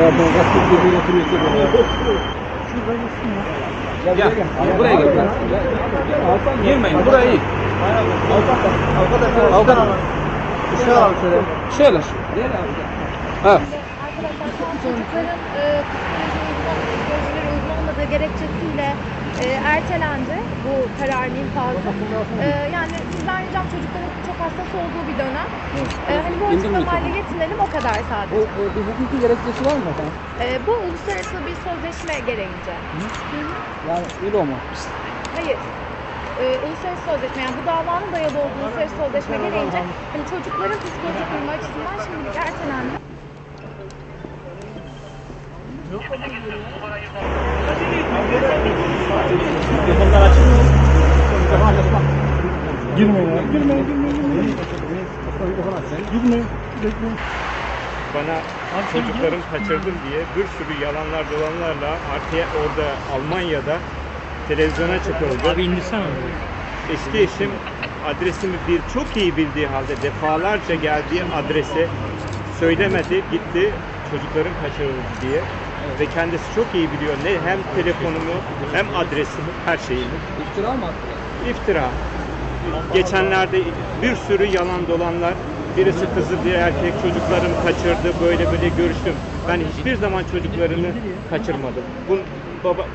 Ya ben gazeteci gibi oturuyorsun. Ya buraya gel. Girmeyin, buraya in. Avukat. Şöyle al şöyle. Şöyle. Ha. Şu an çocukların e, olmadığı gerekçesiyle e, ertelendi bu kararın infazı. E, yani sizden ricam çocukların çok hassas olduğu bir dönem. E, hani bu açıklamayla yetinelim o kadar sadece. e, bir hukuki gerekçesi var mı efendim? E, bu uluslararası bir sözleşme gereğince. Hı hı. Yani ILO mu? Hayır. Ee, uluslararası sözleşme yani bu davanın dayalı olduğu uluslararası sözleşme gereğince hani çocukların psikolojik durumu açısından şimdilik ertelendi. Girmeyin ya. Girmeyin, girmeyin, girmeyin. Girmeyin. Girmeyin. bana çocuklarım kaçırdım diye bir sürü yalanlar dolanlarla artıya orada Almanya'da televizyona çıkıldı. Abi indirsene. Eski eşim adresimi bir çok iyi bildiği halde defalarca geldiği adrese söylemedi gitti çocuklarım kaçırıldı diye ve kendisi çok iyi biliyor ne hem telefonumu hem adresimi her şeyimi İftira mı attılar? İftira. Geçenlerde bir sürü yalan dolanlar. Birisi kızı bir erkek çocuklarım kaçırdı böyle böyle görüştüm. Ben hiçbir zaman çocuklarını kaçırmadım. Bu baba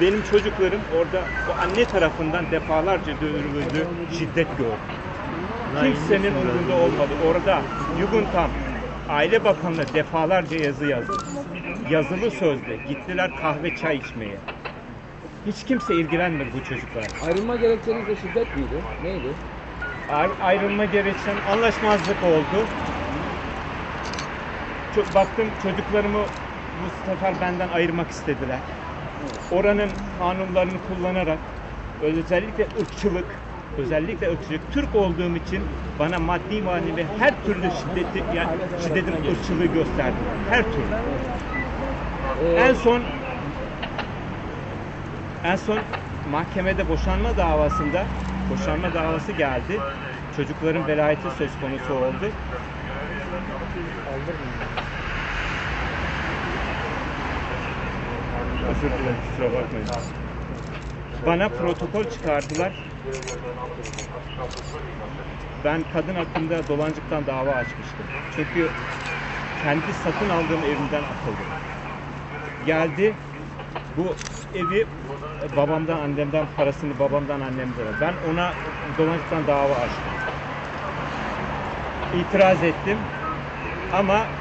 benim çocuklarım orada o anne tarafından defalarca dövülüldü, şiddet gördü. Kimsenin umurunda olmadı. Orada Jugendamt Aile Bakanlığı defalarca yazı yazdı. Yazılı sözle gittiler kahve çay içmeye. Hiç kimse ilgilenmedi bu çocuklar. Ayrılma gerekçeniz de şiddet miydi? Neydi? Ayrı- ayrılma gerekçen anlaşmazlık oldu. Çok baktım çocuklarımı bu sefer benden ayırmak istediler. Oranın kanunlarını kullanarak özellikle ırkçılık, özellikle ırkçılık Türk olduğum için bana maddi manevi her türlü şiddeti yani şiddetin ırkçılığı gösterdi. Her türlü. Ee, En son en son mahkemede boşanma davasında boşanma davası geldi. Çocukların velayeti söz konusu oldu. Özür dilerim kusura bakmayın. Bana protokol çıkardılar. Ben kadın hakkında dolancıktan dava açmıştım. Çünkü kendi satın aldığım evimden atıldım geldi. Bu evi babamdan annemden parasını babamdan annemden. Ben ona dolayısıyla dava açtım. İtiraz ettim. Ama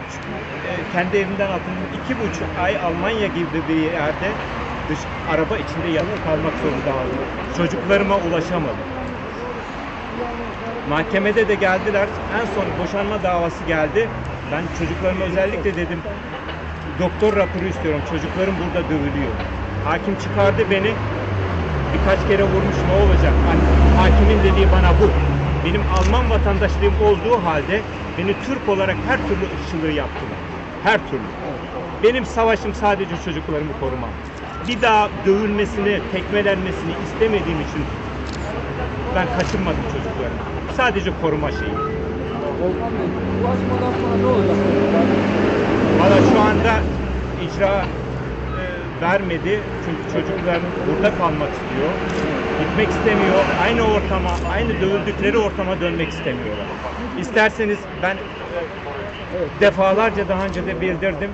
e, kendi evimden atıldım. iki buçuk ay Almanya gibi bir yerde dış araba içinde yatıp kalmak zorunda kaldım. Çocuklarıma ulaşamadım. Mahkemede de geldiler. En son boşanma davası geldi. Ben çocuklarıma özellikle dedim doktor raporu istiyorum. Çocuklarım burada dövülüyor. Hakim çıkardı beni. Birkaç kere vurmuş ne olacak? Hani hakimin dediği bana bu. Benim Alman vatandaşlığım olduğu halde beni Türk olarak her türlü ırkçılığı yaptılar. Her türlü. Benim savaşım sadece çocuklarımı korumak. Bir daha dövülmesini, tekmelenmesini istemediğim için ben kaçırmadım çocuklarımı. Sadece koruma şeyi. Volkan Bey, bu aşamadan sonra ne olacak? Valla şu anda icra e, vermedi çünkü çocuklar burada kalmak istiyor. Gitmek istemiyor. Aynı ortama, aynı dövüldükleri ortama dönmek istemiyorlar. İsterseniz ben e, defalarca daha önce de bildirdim.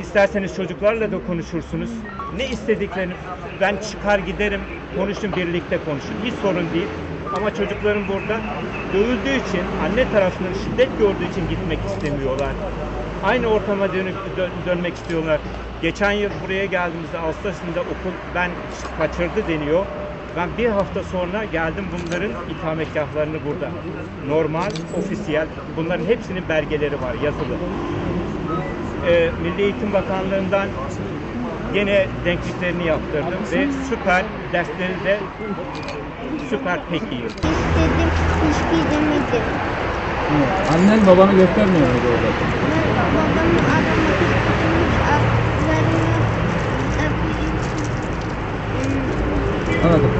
İsterseniz çocuklarla da konuşursunuz. Ne istediklerini ben çıkar giderim, konuşun birlikte konuşun. Hiç sorun değil. Ama çocukların burada dövüldüğü için, anne tarafından şiddet gördüğü için gitmek istemiyorlar. Aynı ortama dönüp dö- dönmek istiyorlar. Geçen yıl buraya geldiğimizde Ağustos'unda okul ben kaçırdı deniyor. Ben bir hafta sonra geldim bunların ikametgahlarını burada. Normal, ofisiyel. Bunların hepsinin belgeleri var, yazılı e, Milli Eğitim Bakanlığı'ndan yine denkliklerini yaptırdım ve süper dersleri de süper pek iyi. İstedim, hiçbir. Annen babanı göstermiyor muydu orada? Babamı aramadı, Anladım.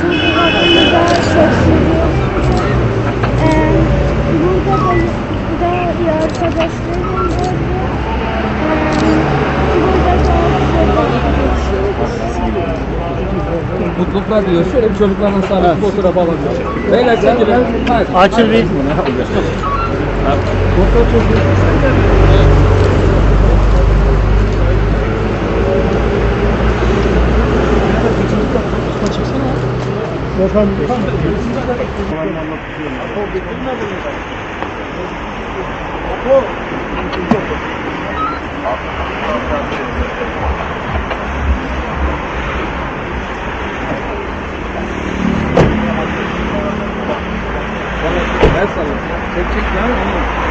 Çünkü babamı daha çok seviyorum. Ee, burada da, da iyi arkadaşlarım oldu. Ee, Mutluluklar diliyoruz. Şöyle bir çocuklarla sağlıklı bir fotoğraf alalım. Beyler çekilin. Hadi. Açıl bir. Ben sana. Çek çek ya. Onu. Sokuyorum ya.